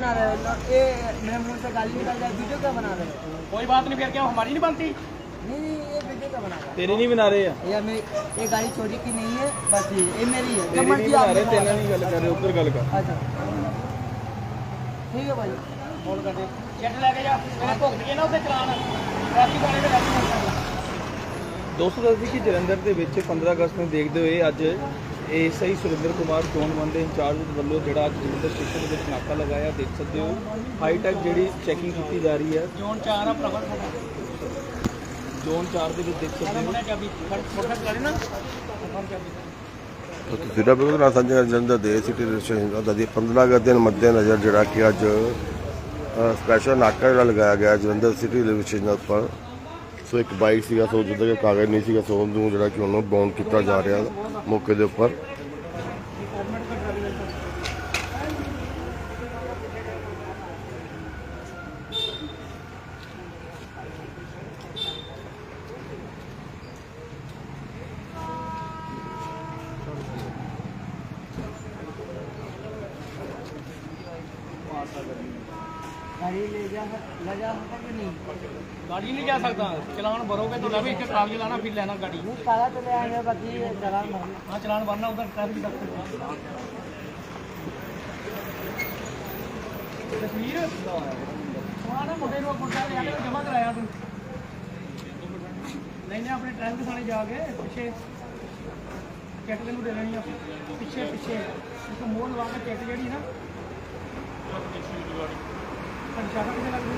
बना रहे हो ये मेरे मुंह से गाली निकल जाए वीडियो क्या बना रहे हो कोई बात नहीं फिर क्या हमारी नहीं बनती नहीं नहीं ये वीडियो क्या बना रहे ਤੇਰੀ ਨਹੀਂ ਬਣਾ ਰਹੇ ਆ हो ये मैं ये गाड़ी चोरी की नहीं है बस ये ये मेरी है ਤੇਰੀ जब ਨਹੀਂ मर्जी ਬਣਾ आप ਰਹੇ ਤੇਨਾਂ निकालो। ਨਹੀਂ ਗੱਲ ਕਰ ਰਹੇ ਉੱਧਰ ਗੱਲ ਕਰ अच्छा ठीक है भाई ਫੋਨ ਕਰ ਦੇ ਚੈਟ ਲੈ ਕੇ ਜਾ ਮੇਰੇ ਭੁਗਤ ਕੇ ਨਾ ਉਹਦੇ ਚਲਾਨ ਟ੍ਰੈਫਿਕ ਵਾਲੇ ਦੇ ਲੈ ਦੋਸਤੋ ਦੱਸਦੀ ਕਿ ਜਲੰਧਰ ਦੇ ਵਿੱਚ 15 ਅਗਸਤ ਨੂੰ ਦੇਖਦੇ ਹੋਏ ਅੱਜ ਏਐਸਆਈ ਸੁਰਿੰਦਰ ਕੁਮਾਰ ਚੋਣ ਵਨ ਦੇ ਇੰਚਾਰਜ ਵੱਲੋਂ ਜਿਹੜਾ ਅੱਜ ਜਲੰਧਰ ਸਟੇਸ਼ਨ ਦੇ ਵਿੱਚ ਨਾਕਾ ਲਗਾਇਆ ਦੇਖ ਸਕਦੇ ਹੋ ਹਾਈ ਟੈਕ ਜਿਹੜੀ ਚੈਕਿੰਗ ਕੀਤੀ ਜਾ ਰਹੀ ਹੈ। ਜੋਨ 4 ਆ ਭਰਾਵਾ ਜ਼ੋਨ 4 ਦੇ ਵਿੱਚ ਦੇਖ ਸਕਦੇ ਹੋ। ਚਾਬੀ ਫੜ ਫੜ ਨਾ ਫੜ ਚਾਬੀ ਤਸਵੀਰਾਂ ਬਿਲਕੁਲ ਨਾਲ ਸਾਂਝੀਆਂ ਜਲੰਧਰ ਦੇ ਸਿਟੀ ਰਜਿਸਟ੍ਰੇਸ਼ਨ ਦਾ ਦੀ 15 ਅਗਸਤ ਦੇ ਮੱਦੇਨਜ਼ਰ ਜਿਹੜਾ ਕਿ ਅੱਜ ਅ, ਸਪੈਸ਼ਲ ਸੋ ਇੱਕ ਬਾਈਕ ਸੀਗਾ ਸੋ ਜਿਹਦਾ ਕਿ ਕਾਗਜ਼ ਨਹੀਂ ਸੀਗਾ ਸੋ ਉਹਨੂੰ ਜਿਹੜਾ ਕਿ ਉਹਨੂੰ ਬਾਉਂਡ ਕੀਤਾ ਜਾ ਰਿਹਾ ਮੌਕੇ ਦੇ ਉੱਪਰ गाड़ी ले जा ले जा ਗਾੜੀ ਨਹੀਂ ਜਾ ਸਕਦਾ। ਚਲਾਨ ਭਰੋਗੇ ਤਾਂ ਲਵੀ ਇੱਕ ਕਾਗਜ਼ ਲਾਣਾ ਫਿਰ ਲੈਣਾ ਗਾੜੀ। ਨੂੰ ਕਾਲਾ ਤੇ ਲੈ ਆਇਆ ਬਾਕੀ ਚਲਾਨ ਹਾਂ ਚਲਾਨ ਭਰਨਾ ਉਧਰ ਟ੍ਰੈਫਿਕ ਦਫ਼ਤਰ ਤਸਵੀਰ ਉਹਨਾਂ ਨੇ ਮੁੰਡੇ ਨੂੰ ਗੁੱਟਾ ਲਿਆ ਕੇ ਜਮਾ ਕਰਾਇਆ ਤੂੰ। ਨਹੀਂ ਨਹੀਂ ਆਪਣੇ ਟ੍ਰੈਫਿਕ ਥਾਣੇ ਜਾ ਕੇ ਪਿੱਛੇ ਚੈੱਕ ਤੈਨੂੰ ਦੇ ਲੈਣੀ ਆ। ਪਿੱਛੇ ਪਿੱਛੇ। ਇੱਕ ਮੋਹਰ ਲਵਾ ਕੇ ਚੈੱਕ ਜਿਹੜੀ ਨਾ। ਕੰਸ਼ਾਖਾ ਕਿੱਥੇ ਲੱਗਦੀ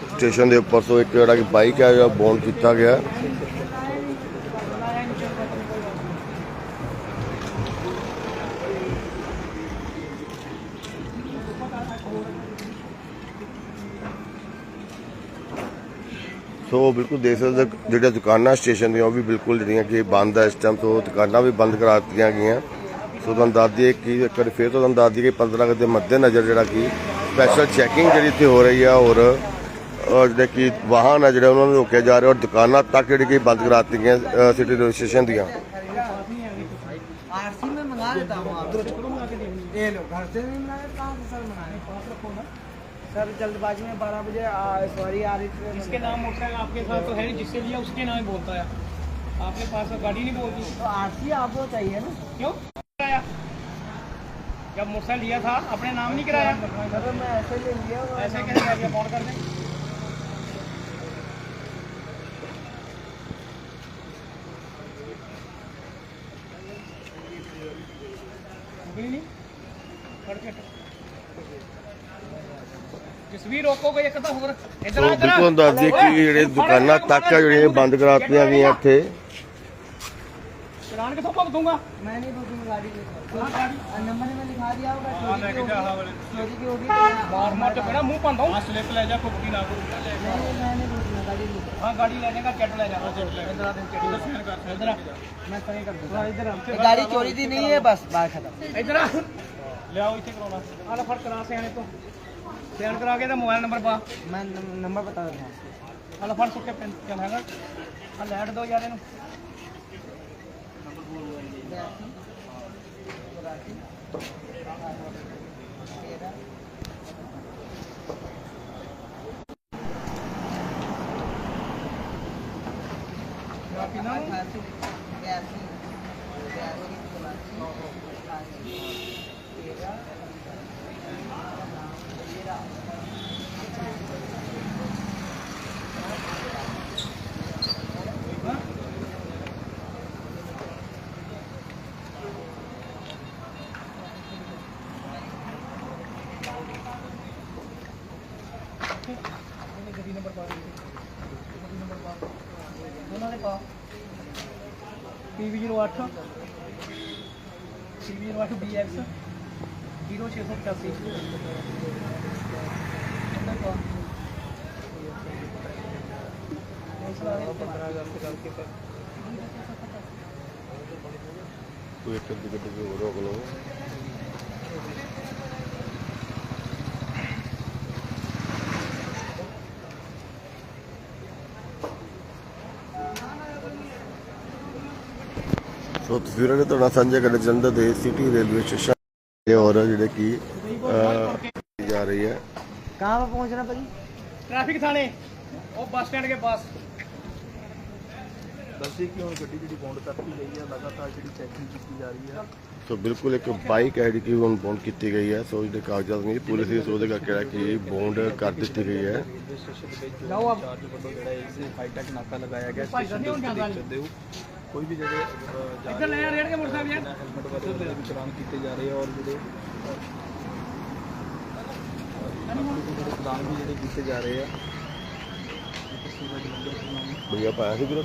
ਸਟੇਸ਼ਨ ਦੇ ਉੱਪਰ ਤੋਂ ਇੱਕ ਜਿਹੜਾ ਕਿ ਬਾਈਕ ਹੈ ਜਿਹੜਾ ਬਾਉਂਡ ਕੀਤਾ ਗਿਆ। ਸੋ ਬਿਲਕੁਲ ਦੇਖ ਸਕਦੇ ਜਿਹੜੀਆਂ ਦੁਕਾਨਾਂ ਸਟੇਸ਼ਨ ਦੀਆਂ, ਉਹ ਵੀ ਬਿਲਕੁਲ ਜਿਹੜੀਆਂ ਕਿ ਬੰਦ ਹੈ ਇਸ ਟਾਈਮ ਤੋਂ ਦੁਕਾਨਾਂ ਵੀ ਬੰਦ ਕਰਾ ਦਿੱਤੀਆਂ ਗਈਆਂ। ਸੋ ਤੁਹਾਨੂੰ ਦੱਸ ਦਈਏ ਕਿ ਇੱਕ ਵਾਰੀ ਫਿਰ ਤੋਂ ਤੁਹਾਨੂੰ ਦੱਸ ਦਈਏ ਕਿ 15 ਅਗਸਤ ਦੇ ਮੱਦੇਨਜ਼ਰ ਜਿਹੜਾ ਕਿ ਸਪੈਸ਼ਲ ਚੈਕਿੰਗ ਜਿਹੜੀ ਇੱਥੇ ਹੋ ਰਹੀ ਆ ਔਰ ਜਿਹੜੇ ਕਿ ਵਾਹਨ ਆ ਜਿਹੜੇ ਉਹਨਾਂ ਨੂੰ ਰੋਕਿਆ ਜਾ ਰਿਹਾ ਔਰ ਦੁਕਾਨਾਂ ਤੱਕ ਜਿਹੜੀ ਕਿ ਬੰਦ ਕਰਾ ਦਿੱਤੀਆਂ ਗਈਆਂ ਸਿਟੀ ਰੇਲਵੇ ਸਟੇਸ਼ਨ ਦੀਆਂ आरसी में मंगा देता हूँ आप ये लो घर से नहीं मंगाए कहाँ से सर मंगाए पास रखो ना सर जल्दबाजी में बारह बजे सॉरी आ रही थी इसके नाम मोटरसाइकिल आपके साथ तो है नहीं जिससे लिया उसके नाम ही बोलता है आपके पास तो गाड़ी नहीं बोलती तो आरसी आपको चाहिए ना क्यों कराया जब मोटरसाइकिल लिया था अपने नाम नहीं कराया सर मैं ऐसे ले लिया और ऐसे कैसे कर दिया कौन कर दे ਰੋਕੋਗੇ ਇੱਕ ਤਾਂ ਹੋਰ ਇਧਰ ਸੋ ਬਿਲਕੁਲ ਤੁਹਾਨੂੰ ਦੱਸ ਦਈਏ ਕਿ ਜਿਹੜੇ ਦੁਕਾਨਾਂ ਤੱਕ ਆ ਜਿਹੜੀਆਂ ਬੰਦ ਕਰਾ ਦਿੱਤੀਆਂ ਗਈਆਂ ਇੱਥੇ ਚਲਾਨ ਕਿੱਥੋਂ ਭੁਗ ਦੂੰਗਾ मैं नहीं दूंगी गाड़ी लेकर ਹਾਂ ਗਾੜੀ और नंबर में लिखा दिया होगा चोरी की लेके जा, हाँ, होगी चोरी की होगी ਮਾਰ ਮਾਰ ਕੇ ਪਹਿਲਾਂ ਮੂੰਹ ਪਾਉਂਦਾ ਹੂੰ ਸਲਿੱਪ ਲੈ ਜਾ ਭੁਗਤੀ ਨਾ ਕੋਈ नहीं मैं नहीं दूंगा गाड़ी लेकर हाँ गाड़ी ले जाएगा चट ले जाना इधर आ चट इधर आ मैं सही कर दूंगा इधर आ गाड़ी चोरी थी नहीं है बस बात खत्म इधर आ ले आओ इसे कराना आ ले फड़ करा सियाने तो सियान करा के तो मोबाइल नंबर पा मैं नम- नंबर बता देता हूँ आ ले फड़ सुके पेन चल हैगा आ लाइट दो यार इनु PV08 PV08 BX 0685 15 ਅਗਸਤ ਕਰਕੇ ਫਿਰ ਕੋਈ ਇੱਕ ਅੱਧੀ ਗੱਡੀ ਕੋਈ ਹੋਰ ਸੋ ਤਸਵੀਰਾਂ ਨੇ ਤੁਹਾਡਾ ਸਾਂਝਾ ਕਰਦੇ ਜਲੰਧਰ ਦੇ ਸਿਟੀ ਰੇਲਵੇ ਸਟੇਸ਼ਨ ਦੇ ਔਰ ਜਿਹੜੇ ਕੀ ਜਾ ਰਹੀ ਹੈ। ਕਹਾਂ ਪਾ ਪਹੁੰਚਣਾ ਭਾਜੀ? ਟ੍ਰੈਫਿਕ ਥਾਣੇ। ਉਹ ਬੱਸ ਸਟੈਂਡ ਕੇ ਪਾਸ। ਦੱਸੇ ਕਿ ਹੁਣ ਗੱਡੀ ਜਿਹੜੀ ਬੌਂਡ ਕਰਤੀ ਗਈ ਹੈ ਲਗਾਤਾਰ ਜਿਹੜੀ ਚੈਕਿੰਗ ਕੀਤੀ ਜਾ ਰਹੀ ਹੈ। ਸੋ ਬਿਲਕੁਲ ਇੱਕ ਬਾਈਕ ਆਈਡੀ ਕੀ ਹੁਣ ਬੌਂਡ ਕੀਤੀ ਗਈ ਹੈ। ਸੋ ਜਿਹੜੇ ਕਾਗਜ਼ਾਤ ਨੇ ਪੁਲਿਸ ਇਸ ਉਹਦੇ ਕਰਕੇ ਜਿਹੜਾ ਕਿ ਬੌਂਡ ਕਰ ਦਿੱਤੀ ਗਈ ਹੈ। ਲਓ ਆਪ। ਚਾਰਜ ਵੱਲੋਂ ਜਿਹੜਾ ਇਸ ਹਾਈਟੈਕ ਨਾਕਾ ਲਗਾਇਆ ਗਿਆ ਸਟੇਸ਼ਨ ਦੇ ਉੱਤੇ ਹੋ ਕੋਈ ਵੀ ਜਿਹੜੇ ਇੱਧਰ ਲੈ ਆ ਰੇੜ ਕੇ ਮੋਟਰਸਾਈਕਲ ਯਾਰ ਹੈਲਮਟ ਵਾਲੇ ਜਿਹੜੇ ਵੀ ਚਲਾਨ ਕੀਤੇ ਜਾ ਰਹੇ ਆ ਔਰ ਜਿਹੜੇ ਚਲਾਨ ਵੀ ਜਿਹੜੇ ਕੀਤੇ ਜਾ ਰਹੇ ਆ। ਭਈਆ ਪਾਇਆ ਸੀ ਵੀਰ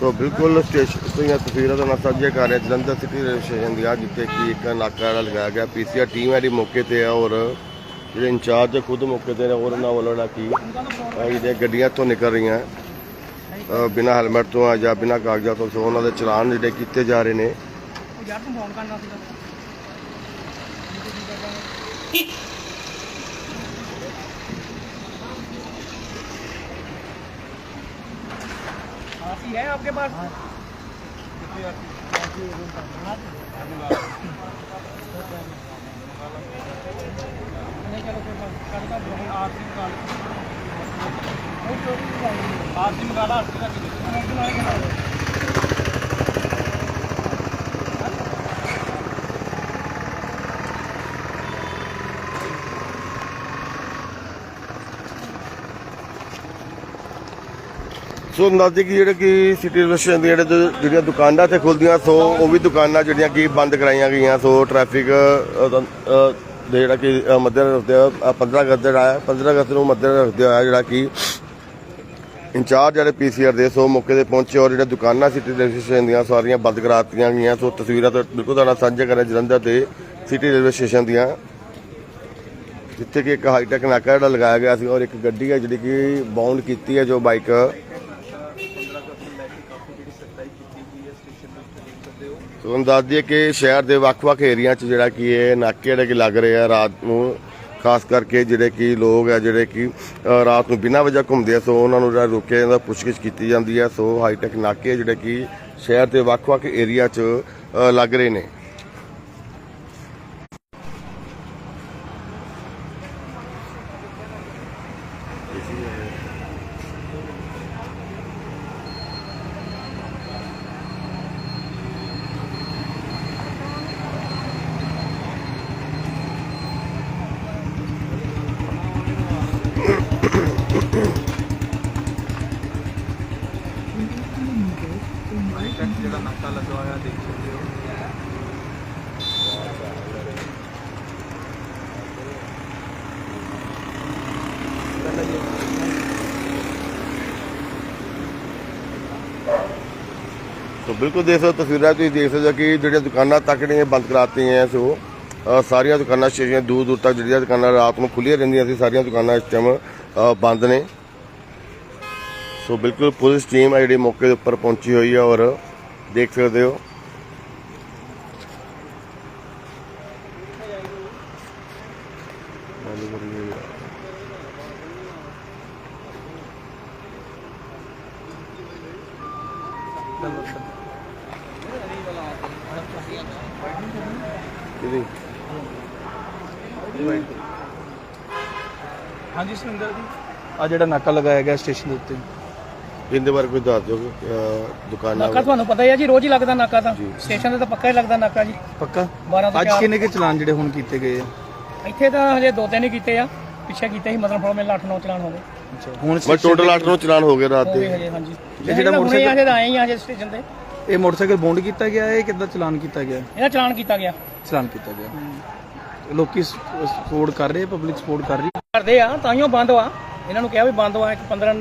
ਸੋ ਬਿਲਕੁਲ ਸਟੇਸ਼ਨ ਤੋਂ ਇਹ ਤਸਵੀਰਾਂ ਦਾ ਨਾਲ ਸਾਂਝੇ ਕਰ ਰਹੇ। ਜਲੰਧਰ ਸਿਟੀ ਰੇਲਵੇ ਸਟੇਸ਼ਨ ਦੀਆਂ ਜਿੱਥੇ ਕਿ ਇੱਕ ਨਾਕਾ ਜਿਹੜਾ ਲਗਾਇਆ ਗਿਆ। ਪੀਸੀਆਰ ਟੀਮ ਹੈ ਜਿਹੜੀ ਮੌਕੇ ਤੇ ਹੈ ਔਰ ਜਿਹੜੇ ਇੰਚਾਰਜ ਹੈ ਖੁਦ ਮੌਕੇ ਤੇ ਨੇ ਔਰ ਉਹਨਾਂ ਵੱਲੋਂ ਜਿਹੜਾ ਕਿ ਅਹ ਜਿਹੜੀਆਂ ਗੱਡੀਆਂ ਤੋਂ ਨਿਕਲ ਰਹੀਆਂ ਅਹ ਬਿਨਾਂ ਹੈਲਮਟ ਤੋਂ ਆ ਜਾਂ ਬਿਨਾਂ ਕਾਗਜ਼ਾਂ ਤੋਂ ਸੋ ਉਹਨਾਂ ਦੇ ਚਲਾਨ ਜਿਹੜੇ ਕੀਤੇ ਜਾ ਰਹੇ ਨੇ ਉਹ ਯਾਰ ਤੂੰ ਫੋਨ ਕਰਨਾ ਸੀਗਾ आरसी है आपके पास ਨਹੀਂ ਚਲੋ ਕੋਈ ਗੱਲ ਕੱਢ ਦਾ ਬੋਲ ਆਰਤੀ ਕਾਲ। ਉਹ ਚੋਰੀ ਨਹੀਂ ਜਾਈ ਆਰਤੀ ਮਗਾਲਾ ਆਰਤੀ ਦਾ ਕਿਵੇਂ ਇੱਕ ਨਾਲ ਕਿਹਨਾਂ ਸੋ ਅੰਦਾਜ਼ੇ ਕਿ ਜਿਹੜੇ ਕਿ ਸਿਟੀ ਰੈਸਟੋਰੈਂਟ ਦੀਆਂ ਜਿਹੜੇ ਜਿਹੜੀਆਂ ਦੁਕਾਨਾਂ ਤੇ ਖੁੱਲਦੀਆਂ ਸੋ ਉਹ ਵੀ ਦੁਕਾਨਾਂ ਜਿਹੜੀਆਂ ਕਿ ਬੰਦ ਕਰਾਈਆਂ ਗਈਆਂ ਸੋ ਟ੍ਰੈਫਿਕ ਦੇ ਜਿਹੜਾ ਕਿ ਅ, ਮੱਦੇ ਰੱਖਦੇ ਹੋਏ, ਅ, 15 ਅਗਸਤ ਜਿਹੜਾ ਹੈ 15 ਅਗਸਤ ਨੂੰ ਮੱਦੇ ਰੱਖਦੇ ਹੋਇਆ ਜਿਹੜਾ ਕਿ ਇੰਚਾਰਜ ਜਿਹੜੇ ਪੀਸੀਆਰ ਦੇ ਸੋ ਮੌਕੇ ਤੇ ਪਹੁੰਚੇ ਔਰ ਜਿਹੜੇ ਦੁਕਾਨਾਂ ਸਿਟੀ ਰੇਲਵੇ ਸਟੇਸ਼ਨ ਦੀਆਂ ਸਾਰੀਆਂ ਬੰਦ ਕਰਾ ਦਿੱਤੀਆਂ ਗਈਆਂ। ਸੋ ਤਸਵੀਰਾਂ ਤਾਂ ਬਿਲਕੁਲ ਤੁਹਾਡਾ ਸਾਂਝਾ ਕਰਾਂ ਜਲੰਧਰ ਦੇ ਸਿਟੀ ਰੇਲਵੇ ਸਟੇਸ਼ਨ ਦੀਆਂ। ਜਿੱਥੇ ਕਿ ਇੱਕ ਹਾਈਟੈਕ ਨਾਕਾ ਜਿਹੜਾ ਲਗਾਇਆ ਗਿਆ ਸੀ ਔਰ ਇੱਕ ਗੱਡੀ ਹੈ ਜਿਹੜੀ ਕਿ ਬਾਉਂਡ ਕੀਤੀ ਹੈ ਜੋ ਬਾਈਕ 15 ਅਗਸਤ ਨੂੰ ਲੈ ਕੇ ਕਾਫੀ ਜਿਹੜੀ ਸਖਤਾਈ ਕੀਤੀ ਗਈ ਹੈ ਸਟੇਸ਼ਨ ਦੇ ਉੱਤੇ ਦੇਖ ਸਕਦੇ ਹੋ ਸੋ ਤੁਹਾਨੂੰ ਦੱਸ ਦਈਏ ਕਿ ਸ਼ਹਿਰ ਦੇ ਵੱਖ-ਵੱਖ ਏਰੀਆ 'ਚ ਜਿਹੜਾ ਕੀ ਇਹ ਨਾਕੇ ਜਿਹੜੇ ਕਿ ਲੱਗ ਰਹੇ ਆ ਰਾਤ ਨੂੰ, ਖਾਸ ਕਰਕੇ ਜਿਹੜੇ ਕਿ ਲੋਕ ਆ, ਜਿਹੜੇ ਕਿ ਰਾਤ ਨੂੰ ਬਿਨਾਂ ਵਜ੍ਹਾ ਘੁੰਮਦੇ ਆ, ਸੋ ਉਹਨਾਂ ਨੂੰ ਜਿਹੜਾ ਰੋਕਿਆ ਜਾਂਦਾ ਪੁੱਛਗਿੱਛ ਕੀਤੀ ਜਾਂਦੀ ਹੈ ਸੋ ਹਾਈਟੈਕ ਨਾਕੇ ਜਿਹੜੇ ਕਿ ਸ਼ਹਿਰ ਦੇ ਵੱਖ-ਵੱਖ ਏਰੀਆ 'ਚ ਲੱਗ ਰਹੇ ਨੇ ਹਾਈਟੈਕ ਜਿਹੜਾ ਨਾਕਾ ਲੱਗਾ ਹੋਇਆ ਦੇਖ ਸਕਦੇ ਹੋ ਸੋ ਬਿਲਕੁਲ ਦੇਖ ਸਕਦੇ ਹੋ ਤਸਵੀਰਾਂ ਤੁਸੀਂ ਦੇਖ ਸਕਦੇ ਹੋ ਕਿ ਜਿਹੜੀਆਂ ਦੁਕਾਨਾਂ ਤੱਕ ਜਿਹੜੀਆਂ ਬੰਦ ਕਰਾਤੀਆਂ ਸੋ ਸਾਰੀਆਂ ਦੁਕਾਨਾਂ ਸਟੇਸ਼ਨ ਦੂਰ ਦੂਰ ਤੱਕ ਜਿਹੜੀਆਂ ਦੁਕਾਨਾਂ ਰਾਤ ਨੂੰ ਖੁੱਲੀਆਂ ਰਹਿੰਦੀਆਂ ਸੀ, ਸਾਰੀਆਂ ਦੁਕਾਨਾਂ ਇਸ ਟਾਈਮ ਬੰਦ ਨੇ। ਸੋ ਬਿਲਕੁਲ ਪੁਲਿਸ ਟੀਮ ਹੈ ਜਿਹੜੀ ਮੌਕੇ ਦੇ ਉੱਪਰ ਪਹੁੰਚੀ ਹੋਈ ਹੈ ਔਰ ਦੇਖ ਸਕਦੇ ਹੋ। ਕਿਹਦੀ? ਹਾਂਜੀ ਸੁਰਿੰਦਰ ਜੀ। ਆ ਜਿਹੜਾ ਨਾਕਾ ਲਗਾਇਆ ਗਿਆ ਸਟੇਸ਼ਨ ਦੇ ਉੱਤੇ। ਇਹਦੇ ਬਾਰੇ ਕੋਈ ਦੱਸ ਦਿਓ ਦੁਕਾਨਾਂ ਨਾਕਾ ਤੁਹਾਨੂੰ ਪਤਾ ਹੀ ਹੈ ਜੀ ਰੋਜ਼ ਹੀ ਲੱਗਦਾ ਨਾਕਾ ਤਾਂ। ਸਟੇਸ਼ਨ ਤੇ ਤਾਂ ਪੱਕਾ ਹੀ ਲੱਗਦਾ ਨਾਕਾ ਜੀ। ਪੱਕਾ? 12 ਤੋਂ ਅੱਜ 4 ਕਿੰਨੇ ਕੇ ਚਲਾਨ ਜਿਹੜੇ ਹੁਣ ਕੀਤੇ ਗਏ ਆ? ਇੱਥੇ ਤਾਂ ਹਜੇ ਦੋ ਤਿੰਨ ਹੀ ਕੀਤੇ ਆ। ਪਿੱਛੇ ਕੀਤੇ ਸੀ ਮਤਲਬ ਫੜੋ ਮੇਰੇ 8 9 ਚਲਾਨ ਹੋ ਗਏ। ਅੱਛਾ ਹੁਣ ਮੈਂ station ਟੋਟਲ 8 ਨੂੰ ਚਲਾਨ ਹੋ ਗਏ ਰਾਤ ਹੋ ਗਏ ਦੇ ਹਜੇ। ਹਾਂਜੀ ਜਿਹੜਾ ਜਿਹੜਾ ਮੋਟਰਸਾਈਕਲ ਆਏ ਹੀ ਆ ਹਜੇ ਸਟੇਸ਼ਨ ਤੇ। ਇਹ ਮੋਟਰਸਾਈਕਲ ਬੌਂਡ ਕੀਤਾ ਗਿਆ ਹੈ ਕਿੱਦਾਂ ਚਲਾਨ ਕੀਤਾ ਗਿਆ? ਇਹਦਾ ਚਲਾਨ ਕੀਤਾ ਗਿਆ। ਚਲਾਨ ਕੀਤਾ ਗਿਆ। ਲੋਕੀ ਸਪੋਰਟ ਕਰ ਰਹੇ ਪਬਲਿਕ ਸਪੋਰਟ ਕਰ ਰਹੀ। ਕਰਦੇ ਆ ਤਾਈਓ ਬੰਦ ਵਾ ਇਹਨਾਂ ਨੂੰ ਕਿਹਾ ਵੀ ਬੰਦ ਵਾ ਇੱਕ 15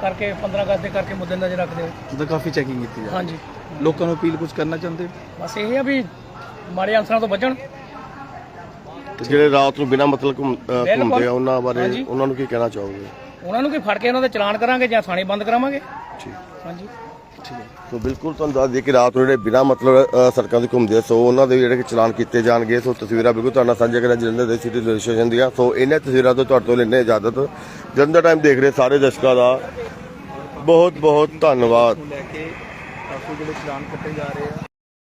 ਕਰਕੇ 15 ਅਗਸਤ ਦੇ ਕਰਕੇ ਮੁੱਦੇ ਨਜ਼ਰ ਰੱਖਦੇ ਹੋ ਉਹਦਾ ਕਾਫੀ ਚੈਕਿੰਗ ਕੀਤੀ ਜਾ ਰਹੀ ਹਾਂਜੀ। ਲੋਕਾਂ ਨੂੰ ਅਪੀਲ ਕੁਝ ਕਰਨਾ ਚਾਹੁੰਦੇ ਹੋ? ਬਸ ਇਹ ਆ ਵੀ ਮਾੜੇ ਅਨਸਰਾਂ ਤੋਂ ਬਚਣ। ਤੇ ਜਿਹੜੇ ਰਾਤ ਨੂੰ ਬਿਨਾਂ ਮਤਲਬ ਘੁੰਮ- ਅਹ ਬਿਲਕੁਲ। ਘੁੰਮਦੇ ਆ ਉਹਨਾਂ ਬਾਰੇ ਹਾਂਜੀ। ਉਹਨਾਂ ਨੂੰ ਕੀ ਕਹਿਣਾ ਚਾਹੋਗੇ? ਉਹਨਾਂ ਨੂੰ ਕੀ ਫੜ ਕੇ ਉਹਨਾਂ ਦਾ ਚਲਾਨ ਕਰਾਂਗੇ ਜਾਂ ਥਾਣੇ ਬੰਦ ਕਰਾਵਾਂਗੇ? ਠੀਕ। ਹਾਂਜੀ। ਸੋ ਬਿਲਕੁਲ ਤੁਹਾਨੂੰ ਦੱਸ ਦਈਏ ਕਿ ਰਾਤ ਨੂੰ ਜਿਹੜੇ ਬਿਨਾਂ ਮਤਲਬ ਸੜਕਾਂ ਤੇ ਘੁੰਮਦੇ ਸੋ ਉਹਨਾਂ ਦੇ ਜਿਹੜੇ ਚਲਾਨ ਕੀਤੇ ਜਾਣਗੇ। ਸੋ ਤਸਵੀਰਾਂ ਬਿਲਕੁਲ ਤੁਹਾਡੇ ਨਾਲ ਸਾਂਝਾ ਕਰਾਂ ਜਲੰਧਰ ਦੇ ਸਿਟੀ ਰੇਲਵੇ ਸਟੇਸ਼ਨ ਦੀਆਂ। ਸੋ ਇਹਨਾਂ ਤਸਵੀਰਾਂ ਤੋਂ ਤੁਹਾਡੇ ਤੋਂ ਲੈਣੇ ਇਜਾਜ਼ਤ। ਜਲੰਧਰ ਟਾਈਮ ਦੇਖ ਰਹੇ ਸਾਰੇ ਦਰਸ਼ਕਾਂ ਦਾ ਬਹੁਤ ਬਹੁਤ ਧੰਨਵਾਦ। ਨੂੰ ਲੈ ਕੇ ਕਾਫੀ ਜਿਹੜੇ ਚਲਾਨ ਕੱਟੇ ਜਾ ਰਹੇ ਆ।